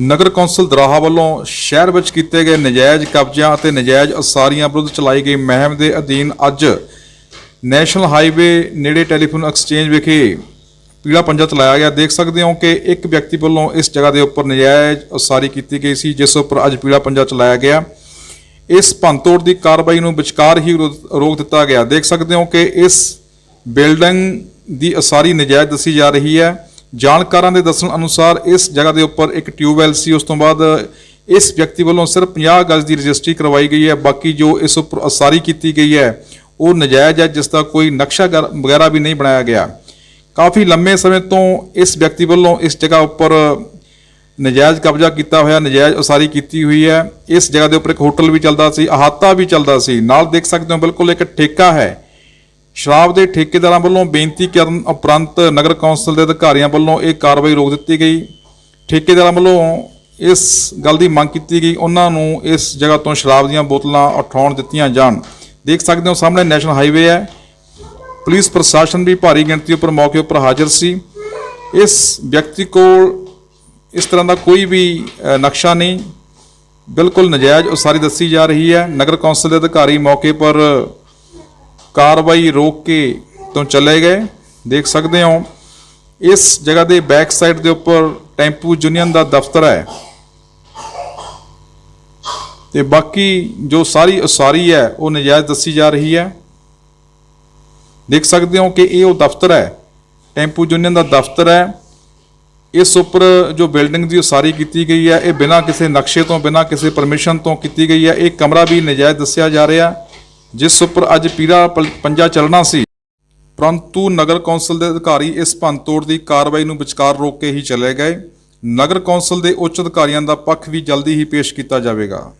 ਨਗਰ council Doraha ਵੱਲੋਂ ਸ਼ਹਿਰ ਵਿੱਚ ਕੀਤੇ ਗਏ ਨਜਾਇਜ਼ ਕਬਜ਼ਿਆਂ ਅਤੇ ਨਜਾਇਜ਼ ਅਸਾਰੀਆਂ ਵਿਰੁੱਧ ਚਲਾਈ ਗਈ ਮਹਿਮ ਦੇ ਅਧੀਨ ਅੱਜ ਨੈਸ਼ਨਲ ਹਾਈਵੇ ਨੇੜੇ ਟੈਲੀਫੋਨ ਐਕਸਚੇਂਜ ਵਿਖੇ ਪੀਲਾ ਪੰਜਾ ਚਲਾਇਆ ਗਿਆ। ਦੇਖ ਸਕਦੇ ਹੋ ਕਿ ਇੱਕ ਵਿਅਕਤੀ ਵੱਲੋਂ ਇਸ ਜਗ੍ਹਾ ਦੇ ਉੱਪਰ ਨਜਾਇਜ਼ ਉਸਾਰੀ ਕੀਤੀ ਗਈ ਸੀ, ਜਿਸ ਉੱਪਰ ਅੱਜ ਪੀਲਾ ਪੰਜਾ ਚਲਾਇਆ ਗਿਆ। ਇਸ ਭੰਨਤੋੜ ਦੀ ਕਾਰਵਾਈ ਨੂੰ ਵਿਚਕਾਰ ਹੀ ਰੋ- ਰੋਕ ਦਿੱਤਾ ਗਿਆ। ਦੇਖ ਸਕਦੇ ਹੋ ਕਿ ਇਸ ਬਿਲਡਿੰਗ ਦੀ ਉਸਾਰੀ ਨਜਾਇਜ਼ ਦੱਸੀ ਜਾ ਰਹੀ ਹੈ। ਜਾਣਕਾਰਾਂ ਦੇ ਦੱਸਣ ਅਨੁਸਾਰ ਇਸ ਜਗ੍ਹਾ ਦੇ ਉੱਪਰ ਇੱਕ ਟਿਊਬਵੈਲ ਸੀ। ਉਸ ਤੋਂ ਬਾਅਦ ਇਸ ਵਿਅਕਤੀ ਵੱਲੋਂ ਸਿਰਫ 50 ਗਜ਼ ਦੀ ਰਜਿਸਟਰੀ ਕਰਵਾਈ ਗਈ ਹੈ। ਬਾਕੀ ਜੋ ਇਸ ਉੱਪਰ ਉਸਾਰੀ ਕੀਤੀ ਗਈ ਹੈ, ਉਹ ਨਜਾਇਜ਼ ਹੈ, ਜਿਸ ਦਾ ਕੋਈ ਨਕਸ਼ਾ ਗਰ- ਵਗੈਰਾ ਵੀ ਨਹੀਂ ਬਣਾਇਆ ਗਿਆ। ਕਾਫੀ ਲੰਮੇ ਸਮੇਂ ਤੋਂ ਇਸ ਵਿਅਕਤੀ ਵੱਲੋਂ ਇਸ ਜਗ੍ਹਾ ਉੱਪਰ ਨਜਾਇਜ਼ ਕਬਜ਼ਾ ਕੀਤਾ ਹੋਇਆ, ਨਜਾਇਜ਼ ਉਸਾਰੀ ਕੀਤੀ ਹੋਈ ਹੈ। ਇਸ ਜਗ੍ਹਾ ਦੇ ਉੱਪਰ ਇੱਕ ਹੋਟਲ ਵੀ ਚੱਲਦਾ ਸੀ, ਅਹਾਤਾ ਵੀ ਚੱਲਦਾ ਸੀ। ਨਾਲ ਦੇਖ ਸਕਦੇ ਹੋ, ਬਿਲਕੁਲ ਇੱਕ ਠੇਕਾ ਹੈ। ਸ਼ਰਾਬ ਦੇ ਠੇਕੇਦਾਰਾਂ ਵੱਲੋਂ ਬੇਨਤੀ ਕਰਨ ਉਪਰੰਤ ਨਗਰ ਕੌਂਸਲ ਦੇ ਅਧਿਕਾਰੀਆਂ ਵੱਲੋਂ ਇਹ ਕਾਰਵਾਈ ਰੋਕ ਦਿੱਤੀ ਗਈ। ਠੇਕੇਦਾਰਾਂ ਵੱਲੋਂ ਇਸ ਗੱਲ ਦੀ ਮੰਗ ਕੀਤੀ ਗਈ, ਉਹਨਾਂ ਨੂੰ ਇਸ ਜਗ੍ਹਾ ਤੋਂ ਸ਼ਰਾਬ ਦੀਆਂ ਬੋਤਲਾਂ ਉਠਾਉਣ ਦਿੱਤੀਆਂ ਜਾਣ। ਦੇਖ ਸਕਦੇ ਹੋ ਸਾਹਮਣੇ ਨੈਸ਼ਨਲ ਹਾਈਵੇ ਹੈ। ਪੁਲਿਸ ਪ੍ਰਸ਼ਾਸਨ ਵੀ ਭਾਰੀ ਗਿਣਤੀ ਉੱਪਰ ਮੌਕੇ ਉੱਪਰ ਹਾਜ਼ਰ ਸੀ। ਇਸ ਵਿਅਕਤੀ ਕੋਲ ਇਸ ਤਰ੍ਹਾਂ ਦਾ ਕੋਈ ਵੀ ਨਕਸ਼ਾ ਨਹੀਂ। ਬਿਲਕੁਲ ਨਜਾਇਜ਼ ਉਸਾਰੀ ਦੱਸੀ ਜਾ ਰਹੀ ਹੈ। ਨਗਰ ਕੌਂਸਲ ਦੇ ਅਧਿਕਾਰੀ ਮੌਕੇ ਪਰ ਕਾਰਵਾਈ ਰੋਕ ਕੇ ਤੋਂ ਚਲੇ ਗਏ। ਦੇਖ ਸਕਦੇ ਹੋ, ਇਸ ਜਗ੍ਹਾ ਦੇ ਬੈਕ ਸਾਈਡ ਦੇ ਉੱਪਰ ਟੈਂਪੂ ਯੂਨੀਅਨ ਦਾ ਦਫ਼ਤਰ ਹੈ। ਤੇ ਬਾਕੀ ਜੋ ਸਾਰੀ ਉਸਾਰੀ ਹੈ, ਉਹ ਨਜਾਇਜ਼ ਦੱਸੀ ਜਾ ਰਹੀ ਹੈ। ਦੇਖ ਸਕਦੇ ਹੋ ਕਿ ਇਹ ਉਹ ਦਫ਼ਤਰ ਹੈ, ਟੈਂਪੂ ਯੂਨੀਅਨ ਦਾ ਦਫ਼ਤਰ ਹੈ। ਇਸ ਉੱਪਰ ਜੋ ਬਿਲਡਿੰਗ ਦੀ ਉਸਾਰੀ ਕੀਤੀ ਗਈ ਹੈ, ਇਹ ਬਿਨਾਂ ਕਿਸੇ ਨਕਸ਼ੇ ਤੋਂ, ਬਿਨਾਂ ਕਿਸੇ ਪਰਮਿਸ਼ਨ ਤੋਂ ਕੀਤੀ ਗਈ ਹੈ। ਇਹ ਕਮਰਾ ਵੀ ਨਜਾਇਜ਼ ਦੱਸਿਆ ਜਾ ਰਿਹਾ। ਜਿਸ ਉੱਪਰ ਅੱਜ ਪੀਰਾ ਪਲ- ਪੰਜਾ ਚੱਲਣਾ ਸੀ। ਪਰੰਤੂ ਨਗਰ ਕੌਂਸਲ ਦੇ ਅਧਿਕਾਰੀ ਇਸ ਭੰਨਤੋੜ ਦੀ ਕਾਰਵਾਈ ਨੂੰ ਵਿਚਕਾਰ ਰੋਕ ਕੇ ਹੀ ਚਲੇ ਗਏ। ਨਗਰ ਕੌਂਸਲ ਦੇ ਉੱਚ ਅਧਿਕਾਰੀਆਂ ਦਾ ਪੱਖ ਵੀ ਜਲਦੀ ਹੀ ਪੇਸ਼ ਕੀਤਾ ਜਾਵੇਗਾ।